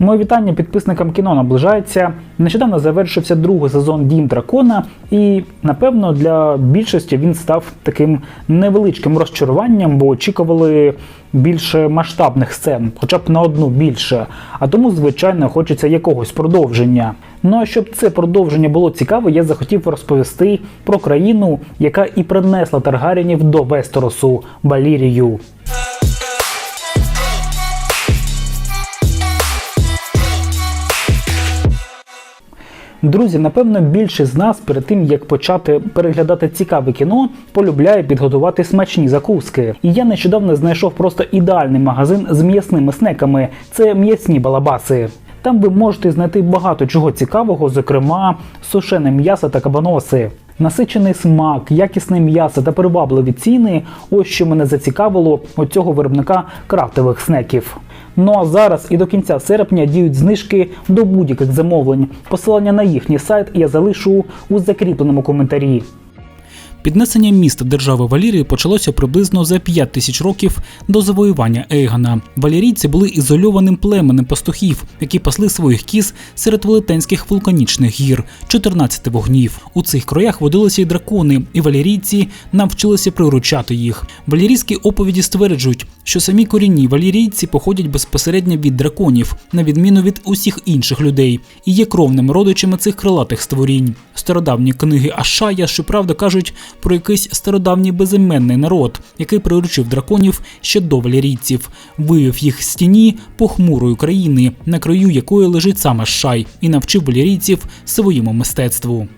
Моє вітання підписникам кіно наближається. Нещодавно завершився другий сезон Дім Дракона, і напевно для більшості він став таким невеличким розчаруванням, бо очікували більше масштабних сцен, хоча б на одну більше. А тому, звичайно, хочеться якогось продовження. Ну а щоб це продовження було цікаве, я захотів розповісти про країну, яка і принесла Таргарінів до Вестеросу Балірію. Друзі, напевно, більшість з нас перед тим як почати переглядати цікаве кіно, полюбляє підготувати смачні закуски. І я нещодавно знайшов просто ідеальний магазин з м'ясними снеками. Це м'ясні балабаси. Там ви можете знайти багато чого цікавого, зокрема сушене м'ясо та кабаноси. Насичений смак, якісне м'ясо та привабливі ціни ось що мене зацікавило у цього виробника крафтових снеків. Ну а зараз і до кінця серпня діють знижки до будь-яких замовлень. Посилання на їхній сайт я залишу у закріпленому коментарі. Піднесення міста держави Валірії почалося приблизно за 5 тисяч років до завоювання Ейгана. Валірійці були ізольованим племенем пастухів, які пасли своїх кіз серед велетенських вулканічних гір, 14 вогнів. У цих краях водилися й дракони, і валірійці навчилися приручати їх. Валірійські оповіді стверджують, що самі корінні валірійці походять безпосередньо від драконів, на відміну від усіх інших людей, і є кровними родичами цих крилатих створінь. Стародавні книги Ашая, щоправда, кажуть про якийсь стародавній безіменний народ, який приручив драконів ще до валірійців, вивів їх з стіні похмурої країни, на краю якої лежить саме Шай, і навчив валірійців своєму мистецтву.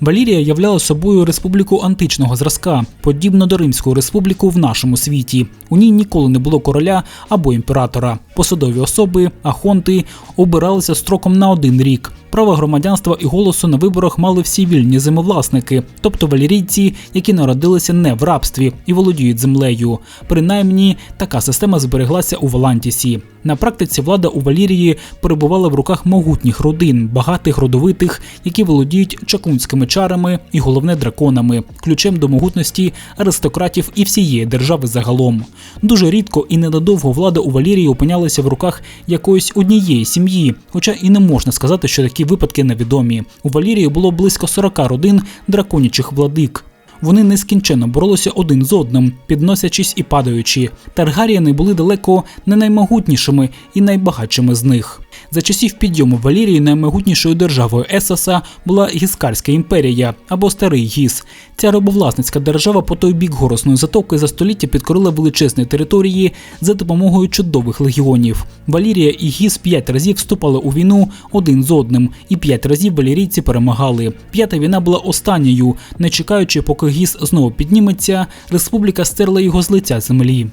Валірія являла собою республіку античного зразка, подібно до Римської республіки в нашому світі. У ній ніколи не було короля або імператора. Посадові особи, ахонти обиралися строком на один рік. Право громадянства і голосу на виборах мали всі вільні землевласники, тобто валірійці, які народилися не в рабстві і володіють землею. Принаймні, така система збереглася у Валантісі. На практиці влада у Валірії перебувала в руках могутніх родин, багатих родовитих, які володіють чаклунськими чарами і головне драконами, ключем до могутності аристократів і всієї держави загалом. Дуже рідко і ненадовго влада у Валірії опинялася в руках якоїсь однієї сім'ї, хоча і не можна сказати, що такі випадки невідомі. У Валірії було близько 40 родин драконічих владик. Вони нескінченно боролися один з одним, підносячись і падаючи. Таргаріяни були далеко не наймогутнішими і найбагатшими з них. За часів підйому Валірії наймогутнішою державою Есоса була Гіскарська імперія або Старий Гіс. Ця рабовласницька держава по той бік горосної затоки за століття підкорила величезні території за допомогою чудових легіонів. Валірія і Гіс п'ять разів вступали у війну один з одним, і п'ять разів валірійці перемагали. П'ята війна була останньою, не чекаючи, поки Гіс знову підніметься, республіка стерла його з лиця землі.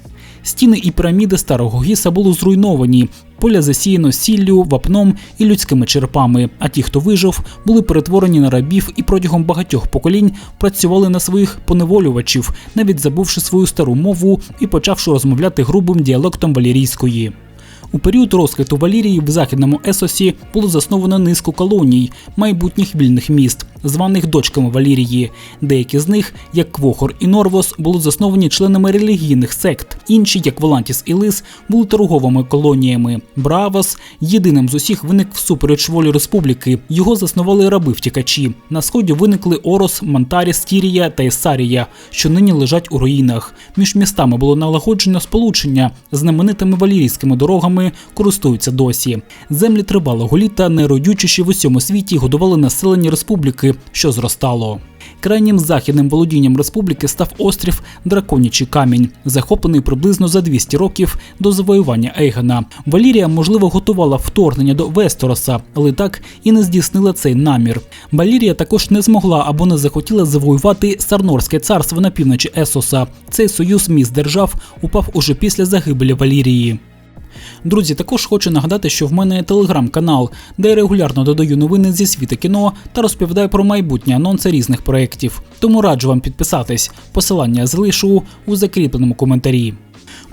Стіни і піраміди старого гіса були зруйновані. Поля засіяно сіллю, вапном і людськими черпами. А ті, хто вижив, були перетворені на рабів і протягом багатьох поколінь працювали на своїх поневолювачів, навіть забувши свою стару мову і почавши розмовляти грубим діалектом валірійської. У період розквіту Валірії в західному Есосі було засновано низку колоній, майбутніх вільних міст, званих дочками Валірії. Деякі з них, як Квохор і Норвос, були засновані членами релігійних сект. Інші, як Волантіс і Лис, були торговими колоніями. Бравос єдиним з усіх виник всупереч волі республіки. Його заснували раби-втікачі. На сході виникли Орос, Мантаріс, Тірія та Ісарія, що нині лежать у руїнах. Між містами було налагоджено сполучення знаменитими валірійськими дорогами користуються досі. Землі тривалого літа найродючіші в усьому світі годували населення республіки, що зростало. Крайнім західним володінням республіки став острів Драконячий камінь, захоплений приблизно за 200 років до завоювання Ейгена. Валірія, можливо, готувала вторгнення до Вестороса, але так і не здійснила цей намір. Валірія також не змогла або не захотіла завоювати Сарнорське царство на півночі Есоса. Цей союз міст держав упав уже після загибелі Валірії. Друзі, також хочу нагадати, що в мене є телеграм-канал, де я регулярно додаю новини зі світу кіно та розповідаю про майбутні анонси різних проєктів. Тому раджу вам підписатись. Посилання залишу у закріпленому коментарі.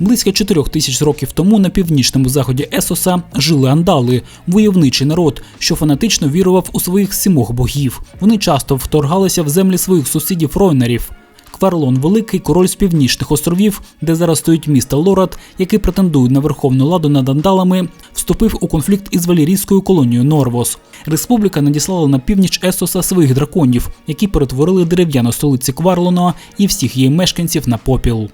Близько 4 тисяч років тому на північному заході Есоса жили андали, войовничий народ, що фанатично вірував у своїх сімох богів. Вони часто вторгалися в землі своїх сусідів ройнерів. Кварлон Великий, король з північних островів, де зараз стоїть місто Лорад, який претендує на верховну ладу над андалами, вступив у конфлікт із валірійською колонією Норвос. Республіка надіслала на північ Есоса своїх драконів, які перетворили дерев'яну столиці Кварлона і всіх її мешканців на попіл.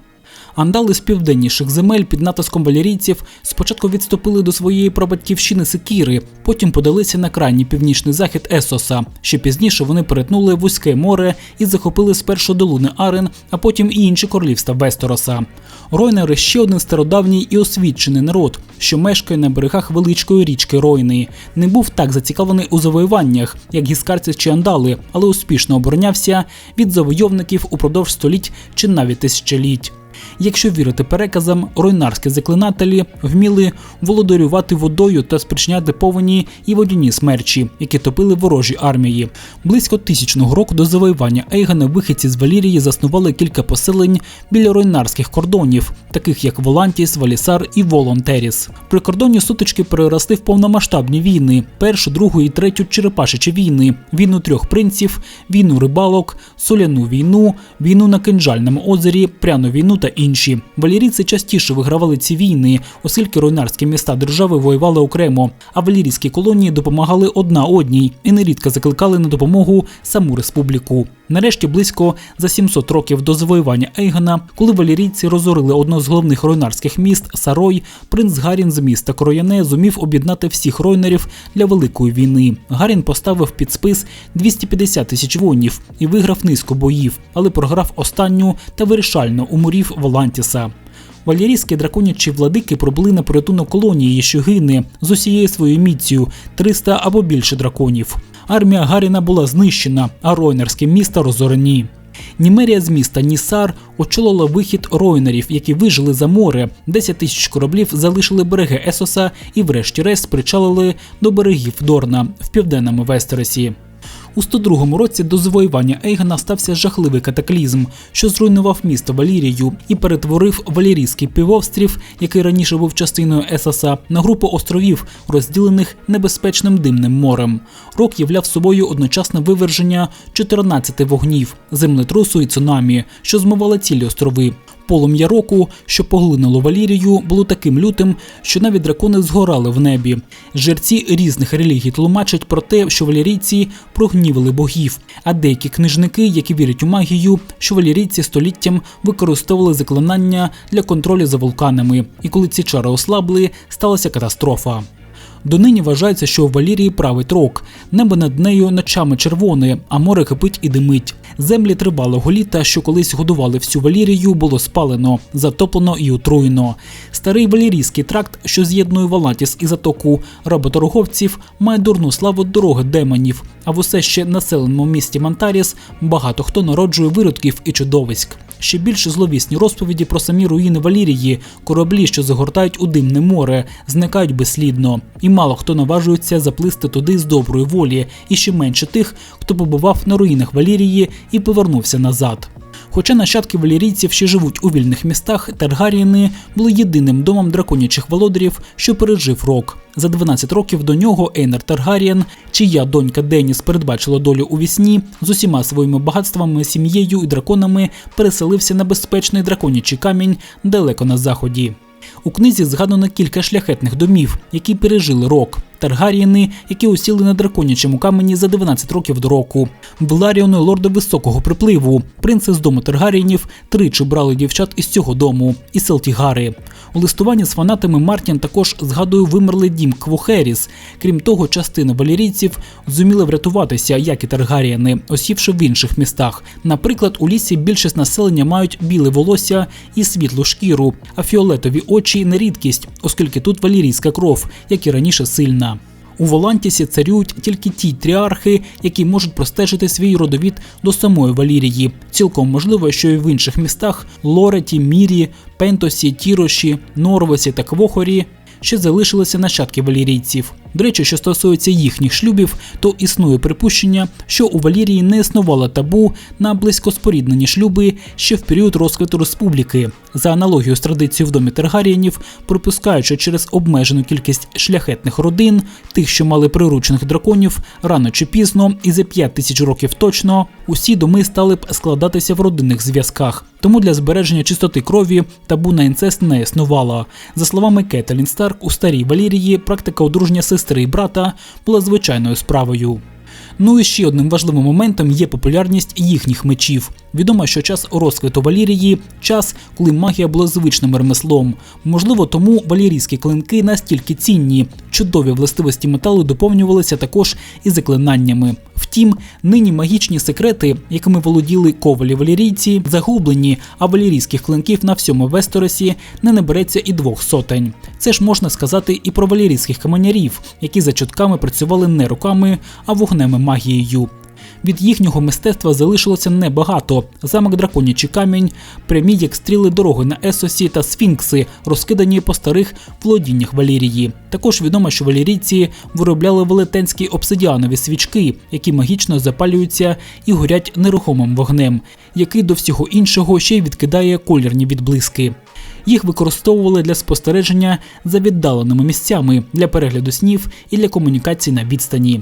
Андали з південніших земель під натиском валірійців спочатку відступили до своєї прабатьківщини Секіри, потім подалися на крайній північний захід Есоса. Ще пізніше вони перетнули вузьке море і захопили спершу долуни Арен, а потім і інші королівства Вестороса. Ройнери ще один стародавній і освічений народ, що мешкає на берегах величкої річки Ройни. Не був так зацікавлений у завоюваннях, як гіскарці чи андали, але успішно оборонявся від завойовників упродовж століть чи навіть тисячоліть. Якщо вірити переказам, ройнарські заклинателі вміли володарювати водою та спричиняти повені і водяні смерчі, які топили ворожі армії. Близько тисячного року до завоювання Ейгана вихідці з Валірії заснували кілька поселень біля ройнарських кордонів, таких як Волантіс, Валісар і Волонтеріс. Прикордонні сутички переросли в повномасштабні війни: першу, другу і третю черепашичі війни, війну трьох принців, війну рибалок, соляну війну, війну на кинджальному озері, пряну війну та інші. Валірійці частіше вигравали ці війни, оскільки руйнарські міста держави воювали окремо, а валірійські колонії допомагали одна одній і нерідко закликали на допомогу саму республіку. Нарешті, близько за 700 років до завоювання Ейгона, коли валірійці розорили одно з головних руйнарських міст Сарой, принц Гарін з міста Крояне зумів об'єднати всіх ройнерів для великої війни. Гарін поставив під спис 250 тисяч воїнів і виграв низку боїв, але програв останню та вирішальну у морів Волантіса. Валірійські драконячі владики пробули на порятунок колонії, що гине з усією своєю міцію 300 або більше драконів. Армія Гаріна була знищена, а ройнерські міста розорені. Німерія з міста Нісар очолила вихід ройнерів, які вижили за море. 10 тисяч кораблів залишили береги Есоса і, врешті-решт, причалили до берегів Дорна в південному Вестеросі. У 102 році до завоювання Ейгона стався жахливий катаклізм, що зруйнував місто Валірію і перетворив Валірійський півострів, який раніше був частиною Есоса, на групу островів, розділених небезпечним димним морем. Рок являв собою одночасне виверження 14 вогнів, землетрусу і цунамі, що змивали цілі острови. Полум'я року, що поглинуло Валірію, було таким лютим, що навіть дракони згорали в небі. Жерці різних релігій тлумачать про те, що валірійці прогнівили богів, а деякі книжники, які вірять у магію, що валірійці століттям використовували заклинання для контролю за вулканами, і коли ці чари ослабли, сталася катастрофа. Донині вважається, що у Валірії править рок, небо над нею ночами червоне, а море кипить і димить. Землі тривалого літа, що колись годували всю Валірію, було спалено, затоплено і отруєно. Старий валірійський тракт, що з'єднує Валатіс і затоку работорговців, має дурну славу дороги демонів. А в усе ще населеному місті Мантаріс багато хто народжує виродків і чудовиськ. Ще більше зловісні розповіді про самі руїни Валірії, кораблі, що загортають у димне море, зникають безслідно, і мало хто наважується заплисти туди з доброї волі, і ще менше тих, хто побував на руїнах Валірії і повернувся назад. Хоча нащадки валірійців ще живуть у вільних містах, Таргарієни були єдиним домом драконячих володарів, що пережив рок. За 12 років до нього Ейнер Таргарієн, чия донька Деніс передбачила долю у вісні, з усіма своїми багатствами, сім'єю і драконами переселився на безпечний драконячий камінь далеко на заході. У книзі згадано кілька шляхетних домів, які пережили рок. Таргарієни, які осіли на драконячому камені за 12 років до року. Беларіони лорди високого припливу. Принци з дому Таргарієнів тричі брали дівчат із цього дому, і Селтігари. У листуванні з фанатами Мартін також згадує вимерлий дім Квохеріс. Крім того, частина валірійців зуміли врятуватися, як і Таргарієни, осівши в інших містах. Наприклад, у лісі більшість населення мають біле волосся і світлу шкіру, а фіолетові очі не рідкість, оскільки тут валірійська кров, як і раніше сильна. У Волантісі царюють тільки ті тріархи, які можуть простежити свій родовід до самої Валірії. Цілком можливо, що і в інших містах Лореті, Мірі, Пентосі, Тіроші, Норвесі та Квохорі ще залишилися нащадки валірійців. До речі, що стосується їхніх шлюбів, то існує припущення, що у Валірії не існувало табу на близькоспоріднені шлюби ще в період розквіту республіки. За аналогією з традицією в домі Таргарієнів, пропускаючи через обмежену кількість шляхетних родин, тих, що мали приручених драконів, рано чи пізно, і за 5 тисяч років точно, усі доми стали б складатися в родинних зв'язках. Тому для збереження чистоти крові табу на інцест не існувало. За словами Кетелін Старк, у старій Валірії практика одруження сестри і брата була звичайною справою. Ну і ще одним важливим моментом є популярність їхніх мечів. Відомо, що час розквіту Валірії час, коли магія була звичним ремеслом. Можливо, тому валірійські клинки настільки цінні. Чудові властивості металу доповнювалися також і заклинаннями. Втім, нині магічні секрети, якими володіли ковалі валірійці, загублені, а валірійських клинків на всьому Вестеросі не набереться і двох сотень. Це ж можна сказати і про валірійських каменярів, які за чутками працювали не руками, а вогнем магією. Від їхнього мистецтва залишилося небагато. Замок драконячий камінь, прямі як стріли дороги на Есосі та сфінкси, розкидані по старих володіннях Валірії. Також відомо, що валірійці виробляли велетенські обсидіанові свічки, які магічно запалюються і горять нерухомим вогнем, який до всього іншого ще й відкидає колірні відблиски. Їх використовували для спостереження за віддаленими місцями, для перегляду снів і для комунікації на відстані.